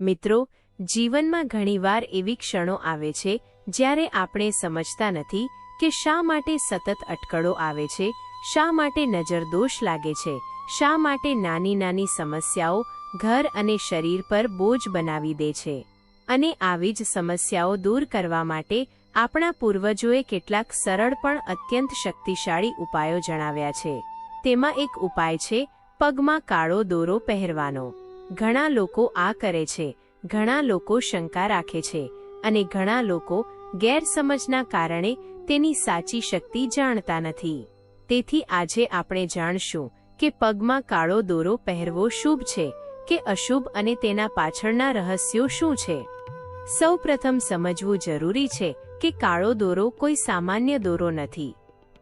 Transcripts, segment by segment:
મિત્રો, જીવનમાં ઘણીવાર એવી ક્ષણો આવે છે જ્યારે આપણે સમજતા નથી કે શા માટે સતત અટકળો આવે છે, શા માટે નજરદોષ લાગે છે, શા માટે નાની નાની સમસ્યાઓ ઘર અને શરીર પર બોજ બનાવી દે છે. અને આવી જ સમસ્યાઓ દૂર કરવા માટે આપણા પૂર્વજોએ કેટલાક સરળ પણ અત્યંત શક્તિશાળી ઉપાયો જણાવ્યા છે. તેમાં એક ઉપાય છે, પગમાં કાળો દોરો પહેરવાનો. ઘણા લોકો આ કરે છે. ઘણા લોકો શંકા રાખે છે અને ઘણા લોકો ગેરસમજના કારણે તેની સાચી શક્તિ જાણતા નથી. તેથી આજે આપણે જાણશું કે પગમાં કાળો દોરો પહેરવો શુભ છે કે અશુભ અને તેના પાછળના રહસ્યો શું છે. સૌ પ્રથમ સમજવું જરૂરી છે કે કાળો દોરો કોઈ સામાન્ય દોરો નથી.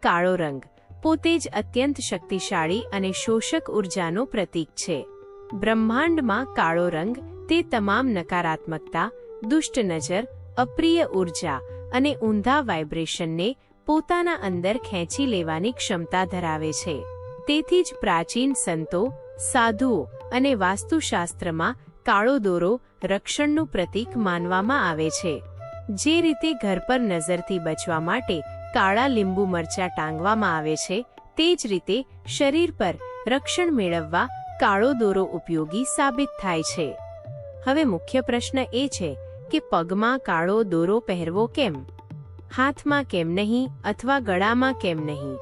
કાળો રંગ પોતે જ અત્યંત શક્તિશાળી અને શોષક ઉર્જાનો પ્રતીક છે. બ્રહ્માંડમાં કાળો રંગ, તે તમામ નકારાત્મકતા, દુષ્ટ નજર, અપ્રિય ઊર્જા અને ઊંધા વાઇબ્રેશનને પોતાના અંદર ખેંચી લેવાની ક્ષમતા ધરાવે છે. તેથી જ પ્રાચીન સંતો, સાધુઓ અને વાસ્તુશાસ્ત્રમાં કાળો દોરો રક્ષણનું પ્રતીક માનવામાં આવે છે. જે રીતે ઘર પર નજરથી બચવા માટે કાળા લીંબુ મરચા ટાંગવામાં આવે છે, તે જ રીતે શરીર પર રક્ષણ મેળવવા કાળો દોરો ઉપયોગી સાબિત થાય છે. હવે મુખ્ય પ્રશ્ન એ છે કે પગમાં કાળો દોરો પહેરવો કેમ? હાથમાં કેમ નહીં અથવા ગળામાં કેમ નહીં?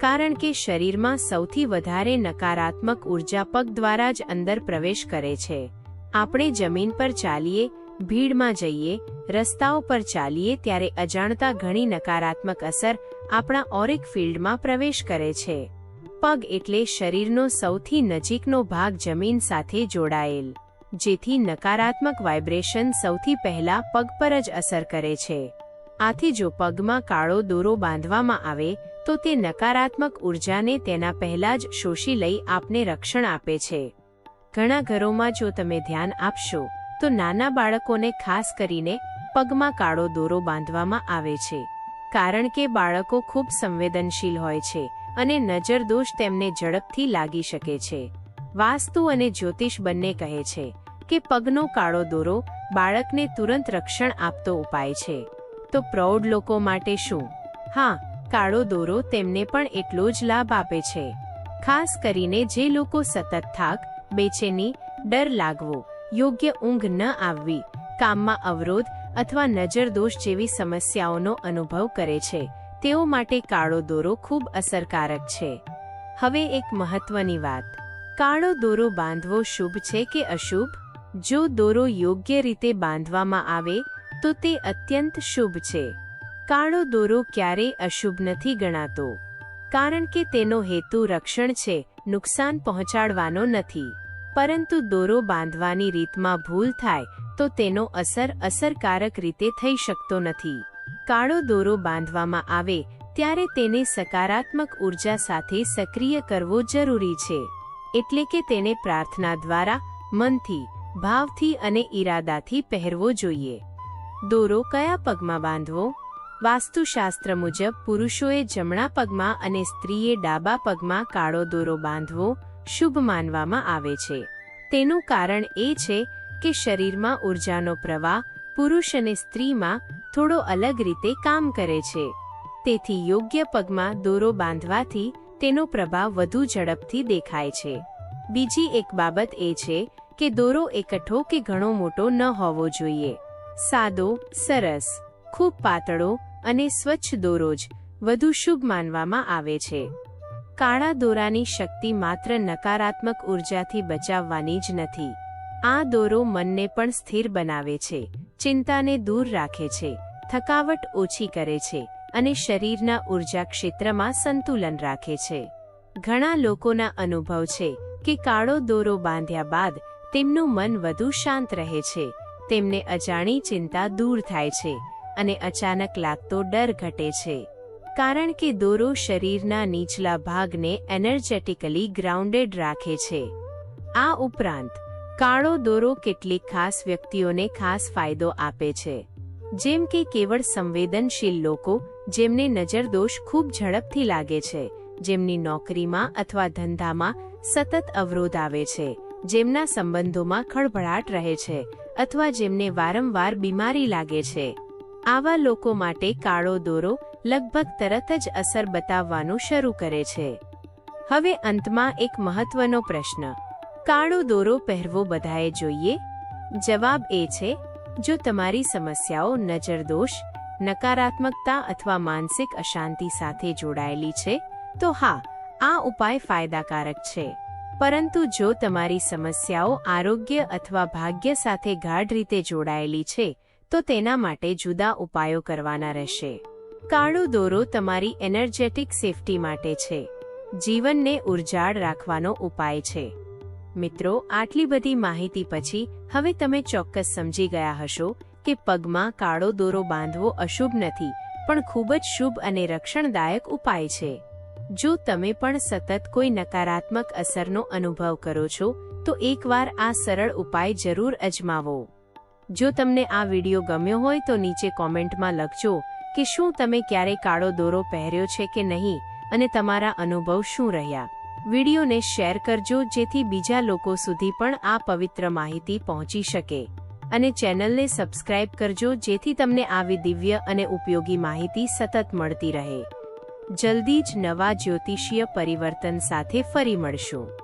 કારણ કે શરીરમાં સૌથી વધારે નકારાત્મક ઊર્જા પગ દ્વારા જ અંદર પ્રવેશ કરે છે. આપણે જમીન પર ચાલીએ, ભીડમાં જઈએ, રસ્તાઓ પર ચાલીએ ત્યારે અજાણતા ઘણી નકારાત્મક અસર આપણા ઓરિક ફિલ્ડમાં પ્રવેશ કરે છે. પગ એટલે શરીરનો સૌથી નજીકનો ભાગ જમીન સાથે જોડાયેલ, જેથી નકારાત્મક વાઇબ્રેશન સૌથી પહેલા પગ પર જ અસર કરે છે. આથી જો પગમાં કાળો દોરો બાંધવામાં આવે, તો તે નકારાત્મક ઉર્જાને તેના પહેલા જ શોષી લઈ આપને રક્ષણ આપે છે. ઘણા ઘરોમાં જો તમે ધ્યાન આપશો, તો નાના બાળકોને ખાસ કરીને પગમાં કાળો દોરો બાંધવામાં આવે છે, કારણ કે બાળકો ખૂબ સંવેદનશીલ હોય છે અને નજરદોષ તેમને ઝડપથી લાગી શકે છે. વાસ્તુ અને જ્યોતિષ બંને કહે છે કે પગનો કાળો દોરો બાળકને તુરંત રક્ષણ આપતો ઉપાય છે. તો પ્રૌઢ લોકો માટે શું? હા, કાળો દોરો તેમને પણ એટલો જ લાભ આપે છે. ખાસ કરીને જે લોકો સતત થાક, બેચેની, ડર લાગવો, યોગ્ય ઊંઘ ન આવવી, કામમાં અવરોધ અથવા નજરદોષ જેવી સમસ્યાઓનો અનુભવ કરે છે તેઓ માટે કાળો દોરો ખૂબ અસરકારક છે. હવે એક મહત્વની વાત. કાળો દોરો બાંધવો શુભ છે કે અશુભ? જો દોરો યોગ્ય રીતે બાંધવામાં આવે, તો તે અત્યંત શુભ છે. કાળો દોરો ક્યારેય અશુભ નથી ગણાતો. કારણ કે તેનો હેતુ રક્ષણ છે, નુકસાન પહોંચાડવાનો નથી. પરંતુ દોરો બાંધવાની રીતમાં ભૂલ થાય, તો તેનો અસર અસરકારક રીતે થઈ શકતો નથી. કાળો દોરો બાંધવામાં આવે, ત્યારે તેને સકારાત્મક ઊર્જા સાથે સક્રિય કરવો જરૂરી છે. એટલે કે તેને પ્રાર્થના દ્વારા, મનથી, ભાવથી અને ઈરાદાથી પહેરવો જોઈએ. દોરો કયા પગમાં બાંધવો? વાસ્તુશાસ્ત્ર મુજબ, પુરુષોએ જમણા પગમાં અને સ્ત્રીએ ડાબા પગમાં કાળો દોરો બાંધવો શુભ માનવામાં આવે છે. તેનું કારણ એ છે કે શરીરમાં ઉર્જાનો પ્રવાહ, પુરુષ અને સ્ત્રીમાં થોડો અલગ રીતે કામ કરે છે. તેથી યોગ્ય પગમાં દોરો બાંધવાથી તેનો પ્રભાવ વધુ ઝડપથી દેખાય છે. બીજી એક બાબત એ છે કે દોરો એકઠો કે ઘણો મોટો ન હોવો જોઈએ. સાદો, સરસ, ખૂબ પાતળો અને સ્વચ્છ દોરો જ વધુ શુભ માનવામાં આવે છે. કાળા દોરાની શક્તિ માત્ર નકારાત્મક ઉર્જાથી બચાવવાની જ નથી. આ દોરો મનને પણ સ્થિર બનાવે છે. ચિંતાને દૂર રાખે છે, થકાવટ ઓછી કરે છે અને શરીરના ઊર્જા ક્ષેત્રમાં સંતુલન રાખે છે. ઘણા લોકોના અનુભવ છે કે કાળો દોરો બાંધ્યા બાદ તેમનું મન વધુ શાંત રહે છે, તેમને અજાણી ચિંતા દૂર થાય છે અને અચાનક લાગતો ડર ઘટે છે. કારણ કે દોરો શરીરના નીચલા ભાગને એનર્જેટિકલી ગ્રાઉન્ડેડ રાખે છે. આ ઉપરાંત કાળો દોરો કેટલીક ખાસ વ્યક્તિઓને ખાસ ફાયદો આપે છે. જેમ કે કેવળ સંવેદનશીલ લોકો, જેમને નજરદોષ ખૂબ ઝડપથી લાગે છે, જેમની નોકરીમાં અથવા ધંધામાં સતત અવરોધ આવે છે, જેમના સંબંધોમાં ખળભળાટ રહે છે, અથવા જેમને વારંવાર બીમારી લાગે છે. આવા લોકો માટે કાળો દોરો લગભગ તરત જ અસર બતાવવાનું શરૂ કરે છે. હવે અંતમાં એક મહત્વનો પ્રશ્ન. કાળો દોરો પહેરવો બધાએ જોઈએ? જવાબ એ છે, જો તમારી સમસ્યાઓ નજરદોષ, નકારાત્મકતા અથવા માનસિક અશાંતિ સાથે જોડાયેલી છે, તો હા, આ ઉપાય ફાયદાકારક છે. પરંતુ જો તમારી સમસ્યાઓ આરોગ્ય અથવા ભાગ્ય સાથે ગાઢ રીતે જોડાયેલી છે, તો તેના માટે જુદા ઉપાયો કરવાના રહેશે. કાળો દોરો તમારી એનર્જેટિક સેફટી માટે છે. જીવનને ઉર્જાળ રાખવાનો ઉપાય છે. મિત્રો, આટલી બધી માહિતી પછી હવે તમે ચોક્કસ સમજી ગયા હશો કે પગમાં કાળો દોરો બાંધવો અશુભ નથી, પણ ખૂબ જ શુભ અને રક્ષણદાયક ઉપાય છે. જો તમે પણ સતત કોઈ નકારાત્મક અસરનો અનુભવ કરો છો, તો એકવાર આ સરળ ઉપાય જરૂર અજમાવો. જો તમને આ વિડિયો ગમ્યો હોય તો નીચે કોમેન્ટમાં લખજો કે શું તમે ક્યારે કાળો દોરો પહેર્યો છે કે નહીં અને તમારા અનુભવ શું રહ્યા. વિડિયોને શેર કરજો જેથી બીજા લોકો સુધી પણ આ પવિત્ર માહિતી પહોંચી શકે. અને ચેનલને સબસ્ક્રાઇબ કરજો જેથી તમને આવી દિવ્ય અને ઉપયોગી માહિતી સતત મળતી રહે. જલ્દી જ નવા જ્યોતિષીય પરિવર્તન સાથે ફરી મળશું.